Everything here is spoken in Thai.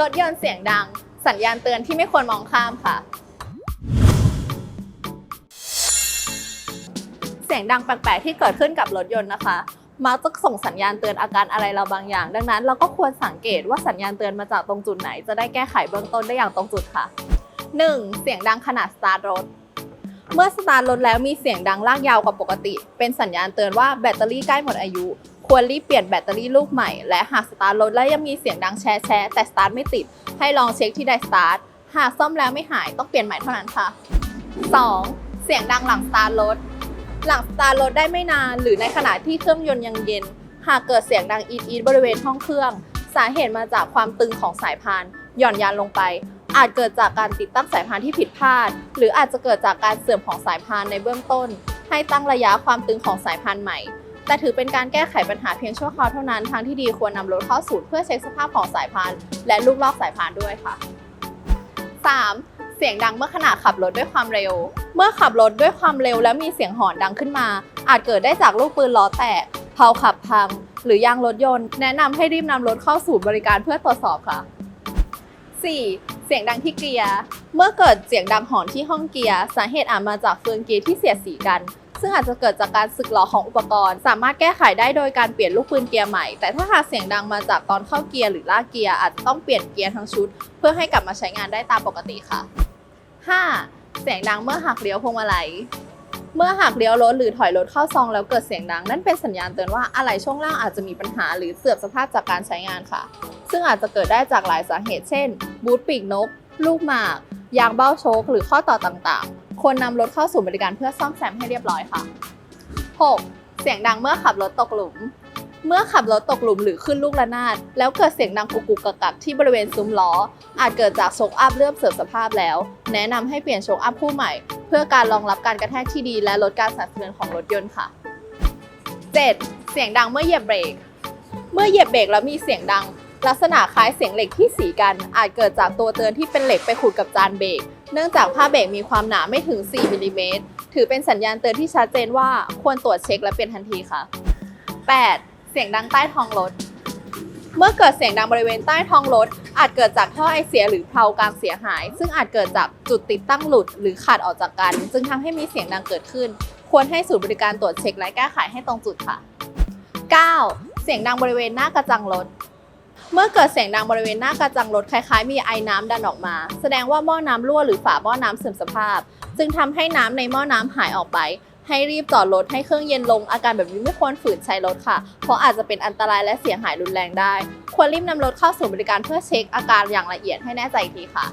รถยนต์เสียงดัง สัญญาณเตือนที่ไม่ควรมองข้ามค่ะ เสียงดังแปลกๆที่เกิดขึ้นกับรถยนต์นะคะมักจะส่งสัญญาณเตือนอาการอะไรเราบางอย่าง ดังนั้นเราก็ควรสังเกตว่าสัญญาณเตือนมาจากตรงจุดไหน จะได้แก้ไขเบื้องต้นได้อย่างตรงจุดค่ะ 1. เสียงดังขนาดสตาร์ทรถ เมื่อสตาร์ทรถแล้วมีเสียงดังลากยาวกว่าปกติ เป็นสัญญาณเตือนว่าแบตเตอรี่ใกล้หมดอายุ ควรรีบเปลี่ยนแบตเตอรี่ลูกใหม่ และหากสตาร์ทรถแล้วยังมีเสียงดังแชแชแต่สตาร์ทไม่ติด ให้ลองเช็คที่ไดสตาร์ท หากซ่อมแล้วไม่หายต้องเปลี่ยนใหม่เท่านั้นค่ะ 2. เสียงดังหลังสตาร์ทรถ หลังสตาร์ทรถได้ไม่นาน หรือในขณะที่เครื่องยนต์ยังเย็น หากเกิดเสียงดังอีดอีดบริเวณห้องเครื่อง สาเหตุมาจากความตึงของสายพานหย่อนยานลงไป อาจเกิดจากการติดตั้งสายพานที่ผิดพลาด หรืออาจจะเกิดจากการเสื่อมของสายพานในเบื้องต้น ให้ตั้งระยะความตึงของสายพานใหม่ แต่ถือเป็นการแก้ไขปัญหาเพียงชั่วคราวเท่านั้น ทางที่ดีควรนำรถเข้าศูนย์เพื่อเช็คสภาพของสายพาน และลูกลอกสายพานด้วยค่ะ 3. เสียงดังเมื่อขณะขับรถด้วยความเร็ว เมื่อขับรถด้วยความเร็วแล้วมีเสียงหอนดังขึ้นมา อาจเกิดได้จากลูกปืนล้อแตกเพาขับพัง หรือยางรถยนต์ แนะนำให้รีบนำรถเข้าศูนย์บริการเพื่อตรวจสอบค่ะ 4. เสียงดังที่เกียร์ เมื่อเกิดเสียงดังหอนที่ห้องเกียร์ สาเหตุอาจมาจากเฟืองเกียร์ที่เสียดสีกัน ซึ่งอาจจะเกิดจากการสึกหรอของอุปกรณ์ สามารถแก้ไขได้โดยการเปลี่ยนลูกปืนเกียร์ใหม่ แต่ถ้าหากเสียงดังมาจากตอนเข้าเกียร์หรือลากเกียร์อาจต้องเปลี่ยนเกียร์ทั้งชุด เพื่อให้กลับมาใช้งานได้ตามปกติค่ะ 5. เสียงดังเมื่อหักเลี้ยวพวงมาลัย เมื่อหักเลี้ยวรถหรือถอยรถเข้าซองแล้วเกิดเสียงดัง นั่นเป็นสัญญาณเตือนว่าอะไหล่ช่วงล่างอาจจะมีปัญหาหรือเสื่อมสภาพจากการใช้งานค่ะ ซึ่งอาจจะเกิดได้จากหลายสาเหตุ เช่น บูทปีกนก ลูกหมาก ยางเบ้าโชค หรือข้อต่อต่างๆ ควรนำรถเข้าสู่บริการเพื่อซ่อมแซมให้เรียบร้อยค่ะ 6. เสียงดังเมื่อขับรถตกหลุม เมื่อขับรถตกหลุมหรือขึ้นลูกระนาด แล้วเกิดเสียงดังกุกกุกกักที่บริเวณซุ้มล้อ อาจเกิดจากโชคอัพเลื่อมเสื่อมสภาพแล้ว แนะนำให้เปลี่ยนโชคอัพคู่ใหม่ เพื่อการรองรับการกระแทกที่ดี และลดการสั่นสะเทือนของรถยนต์ค่ะ 7. เสียงดังเมื่อเหยียบเบรก เมื่อเหยียบเบรกแล้วมีเสียงดัง ลักษณะคล้ายเสียงเหล็กที่สีกัน อาจเกิดจากตัวเตือนที่เป็นเหล็กไปขูดกับจานเบรก เนื่องจากผ้าเบรกมีความหนาไม่ถึง 4มิลลิเมตร ถือเป็นสัญญาณเตือนที่ชัดเจนว่าควรตรวจเช็คและเปลี่ยนทันทีค่ะ 8. เสียงดังใต้ท้องรถ เมื่อเกิดเสียงดังบริเวณใต้ท้องรถ อาจเกิดจากท่อไอเสียหรือเพลากลางเสียหาย ซึ่งอาจเกิดจากจุดติดตั้งหลุดหรือขาดออกจากกัน จึงทำให้มีเสียงดังเกิดขึ้น ควรให้ศูนย์บริการตรวจเช็คและแก้ไขให้ตรงจุดค่ะ 9. เสียงดังบริเวณหน้ากระจังรถ เมื่อเกิดเสียงดังบริเวณหน้ากระจังรถคล้ายๆ มีไอน้ำดันออกมา แสดงว่าหม้อน้ำรั่วหรือฝาหม้อน้ำเสื่อมสภาพ จึงทำให้น้ำในหม้อน้ำหายออกไป ให้รีบจอดรถให้เครื่องเย็นลงอาการแบบนี้ไม่ควรฝืนใช้รถค่ะ เพราะอาจจะเป็นอันตรายและเสียหายรุนแรงได้ ควรรีบนำรถเข้าสู่บริการเพื่อเช็คอาการอย่างละเอียดให้แน่ใจอีกทีค่ะ